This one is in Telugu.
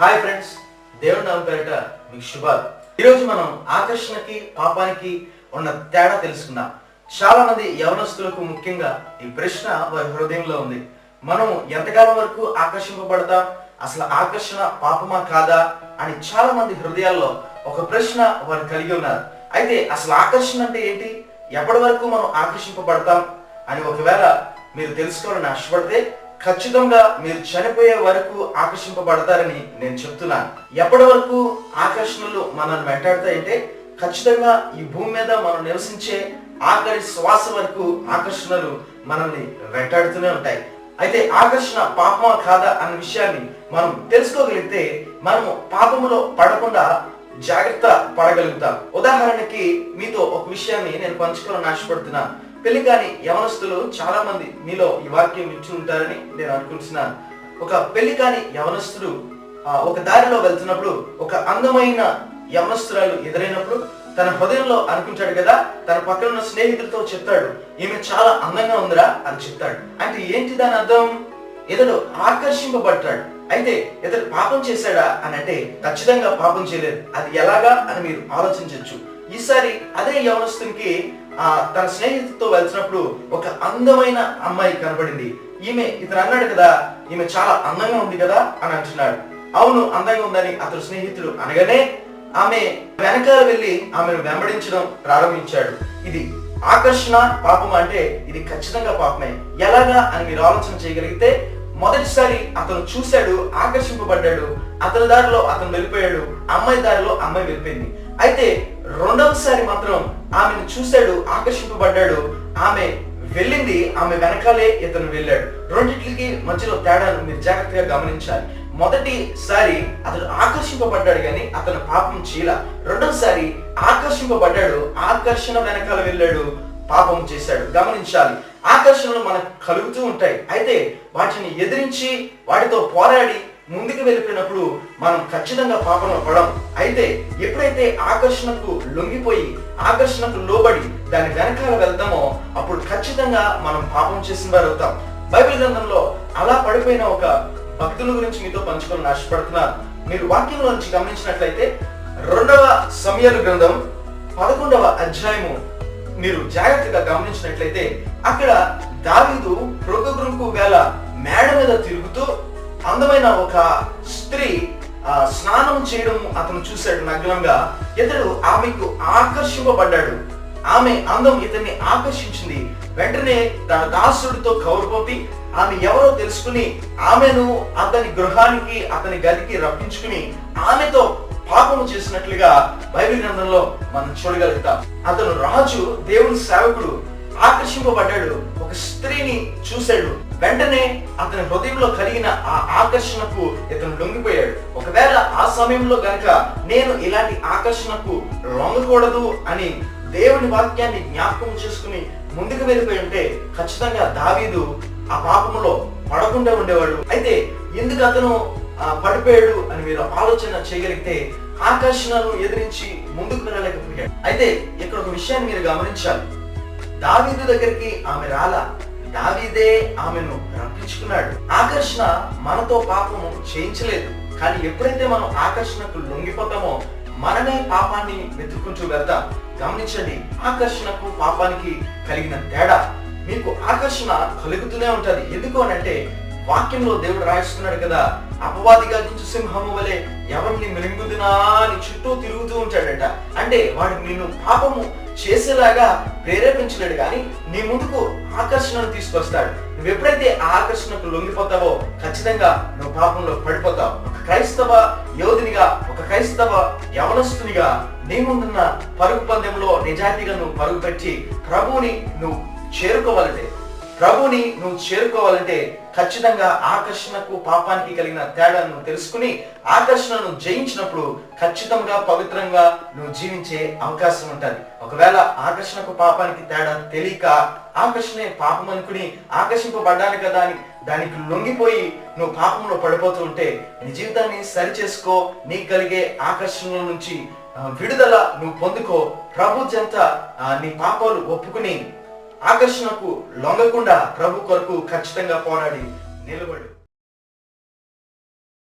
హాయ్ ఫ్రెండ్స్ దేవుడి నామ పేరిట మీకు శుభాలు. ఈరోజు మనం ఆకర్షణకి పాపానికి ఉన్న తేడా తెలుసుకుందాం. చాలా మంది యవనస్తులకు ముఖ్యంగా ఈ ప్రశ్న వారి హృదయంలో ఉంది. మనం ఎంతకాలం వరకు ఆకర్షింపబడతాం? అసలు ఆకర్షణ పాపమా కాదా? అని చాలా మంది హృదయాల్లో ఒక ప్రశ్న వారు కలిగి ఉన్నారు. అయితే అసలు ఆకర్షణ అంటే ఏంటి? ఎప్పటి వరకు మనం ఆకర్షింపబడతాం? అని ఒకవేళ మీరు తెలుసుకోవాలని ఆశపడితే ఖచ్చితంగా మీరు చనిపోయే వరకు ఆకర్షింపబడతారని నేను చెప్తున్నాను. ఎప్పటి వరకు ఆకర్షణలు మనల్ని వెంటాడతాయంటే ఖచ్చితంగా ఈ భూమి మీద మనం నివసించే ఆఖరి శ్వాస వరకు ఆకర్షణలు మనల్ని వెంటాడుతూనే ఉంటాయి. అయితే ఆకర్షణ పాపమా కాదా అన్న విషయాన్ని మనం తెలుసుకోగలిగితే మనము పాపములో పడకుండా జాగ్రత్త పడగలుగుతాం. ఉదాహరణకి మీతో ఒక విషయాన్ని నేను పంచుకోవాలని ఆశపడుతున్నాను పెళ్ళి కాని యవనస్తులు చాలా మంది మీలో ఈ వాక్యం వింటూ ఉంటారని నేను అనుకుంటున్నాను ఒక పెళ్ళి కాని యవనస్తుడు ఒక దారిలో వెళ్తున్నప్పుడు ఒక అందమైన యవనస్తురాలు ఎదురైనప్పుడు తన హృదయంలో అనుకుంటాడు కదా తన పక్కన ఉన్న స్నేహితులతో చెప్తాడు ఈమె చాలా అందంగా ఉందిరా అని చెప్తాడు. అంటే ఏంటి దాని అర్థం? ఇతడు ఆకర్షింపబడ్డాడు. అయితే ఇతడు పాపం చేశాడా అని అంటే ఖచ్చితంగా పాపం చేయలేదు. అది ఎలాగా అని మీరు ఆలోచించవచ్చు ఈసారి అదే యవనస్తునికి తన స్నేహితులతో వెళ్తున్నప్పుడు ఒక అందమైన అమ్మాయి కనబడింది. ఈమె ఇతను అన్నాడు కదా ఈమె చాలా అందంగా ఉంది కదా? అని అంటున్నాడు. అవును అందంగా ఉందని అతడు స్నేహితుడు అనగానే ఆమె వెనకాల వెళ్ళి ఆమెను వెంబడించడం ప్రారంభించాడు. ఇది ఆకర్షణ పాపం అంటే ఇది ఖచ్చితంగా పాపమే. ఎలాగా అని మీరు ఆలోచన చేయగలిగితే మొదటిసారి అతను చూశాడు ఆకర్షింపబడ్డాడు. అతని దారిలో అతను వెళ్ళిపోయాడు. అమ్మాయి దారిలో అమ్మాయి వెళ్ళిపోయింది. అయితే రెండవసారి మాత్రం ఆమెను చూశాడు ఆకర్షింపబడ్డాడు. ఆమె వెళ్ళింది ఆమె వెనకాలే ఇతను వెళ్ళాడు. రెండింటికి మధ్యలో తేడాను మీరు జాగ్రత్తగా గమనించాలి. మొదటిసారి అతడు ఆకర్షింపబడ్డాడు కానీ అతను పాపం చీల. రెండోసారి ఆకర్షింపబడ్డాడు ఆకర్షణ వెనకాల వెళ్ళాడు పాపం చేశాడు. గమనించాలి. ఆకర్షణలు మనకు కలుగుతూ ఉంటాయి. అయితే వాటిని ఎదిరించి వాటితో పోరాడి ముందుకు వెళ్ళిపోయినప్పుడు మనం ఖచ్చితంగా పాపంలో పడము. అయితే ఎప్పుడైతే ఆకర్షణకు లొంగిపోయి ఆకర్షణకు లోబడి దాని వెనకాల వెళ్తామో అప్పుడు ఖచ్చితంగా మనం పాపం చేసిన వారు అవుతాం. బైబిల్ గ్రంథంలో అలా పడిపోయిన ఒక భక్తుల గురించి మీతో పంచుకొని ఆశపడుతున్నాను. మీరు వాక్యంలో నుంచి గమనించినట్లయితే రెండవ సమయాల గ్రంథం పదకొండవ అధ్యాయము మీరు జాగ్రత్తగా గమనించినట్లయితే అక్కడ దావీదు ప్రొగగురుకు వేళ మేడ మీద తిరుగుతూ అందమైన ఒక స్త్రీ స్నానం చేయడం అతను చూశాడు నగ్నంగా. ఇతడు ఆమెకు ఆకర్షింపబడ్డాడు. ఆమె అందం ఇతన్ని ఆకర్షించింది. వెంటనే తన దాసుడితో కౌరుపంపి ఆమె ఎవరో తెలుసుకుని ఆమెను అతని గృహానికి అతని గదికి రప్పించుకుని ఆమెతో పాపము చేసినట్లుగా బైబిల్ గ్రంథంలో మనం చూడగలుగుతాం. అతను రాజు దేవుని సేవకుడు. ఆకర్షింపబడ్డాడు. ఒక స్త్రీని చూశాడు. వెంటనే అతని హృదయంలో కలిగిన ఆ ఆకర్షణకు ఇతను లొంగిపోయాడు. ఒకవేళ ఆ సమయంలో గనక నేను ఇలాంటి ఆకర్షణకు లొంగకూడదు అని దేవుని వాక్యాన్ని జ్ఞాపకం చేసుకుని ముందుకు వెళ్ళిపోయి ఉంటే ఖచ్చితంగా దావీదు ఆ పాపములో పడకుండా ఉండేవాడు. అయితే ఎందుకు అతను పడిపోయాడు అని మీరు ఆలోచన చేయగలిగితే ఆకర్షణను ఎదిరించి ముందుకు వెళ్ళలేకపోయాడు. అయితే ఇక్కడ ఒక విషయాన్ని మీరు గమనించాలి. దావీదు దగ్గరికి ఆమె రాలా. దావీదే ఆమెను రప్పించుకున్నాడు. ఆకర్షణ మనతో పాపము చేయించలేదు. కానీ ఎప్పుడైతే మనం ఆకర్షణకు లొంగిపోతామో మనమే పాపాన్ని వెతుక్కుంటూ వెళ్తాం గమనించండి ఆకర్షణకు పాపానికి కలిగిన తేడా. మీకు ఆకర్షణ కలుగుతూనే ఉంటది. ఎందుకు అని అంటే వాక్యంలో దేవుడు రాయిస్తున్నాడు కదా అపవాదిగా నుంచి సింహము వలె ఎవరిని మిరింగుదునా అని చుట్టూ తిరుగుతూ ఉంటాడట. అంటే వాడు నిన్ను పాపము చేసేలాగా ప్రేరేపించలేడు కానీ నీ ముందుకు ఆకర్షణను తీసుకొస్తాడు. నువ్వు ఎప్పుడైతే ఆ ఆకర్షణకు లొంగిపోతావో ఖచ్చితంగా నువ్వు పాపంలో పడిపోతావు. ఒక క్రైస్తవ యోధునిగా ఒక క్రైస్తవ యవనస్తునిగా నీ ముందున్న పరుగు పందెంలో నిజాయితీగా నువ్వు పరుగు పెట్టి ప్రభువుని నువ్వు చేరుకోవాలంటే ప్రభుని నువ్వు చేరుకోవాలంటే ఖచ్చితంగా ఆకర్షణకు పాపానికి కలిగిన తేడాను తెలుసుకుని ఆకర్షణను జయించినప్పుడు ఖచ్చితంగా పవిత్రంగా నువ్వు జీవించే అవకాశం ఉంటుంది. ఒకవేళ ఆకర్షణకు పాపానికి తేడా తెలియక ఆకర్షణే పాపం అనుకుని ఆకర్షింపబడ్డాను కదా అని దానికి లొంగిపోయి నువ్వు పాపంలో పడిపోతూ ఉంటే నీ జీవితాన్ని సరి చేసుకో నీకు కలిగే ఆకర్షణల నుంచి విడుదల నువ్వు పొందుకో. ప్రభు చెంత నీ పాపాలు ఒప్పుకుని ఆకర్షణకు లొంగకుండా ప్రభు కొరకు ఖచ్చితంగా పోరాడి నిలబడు.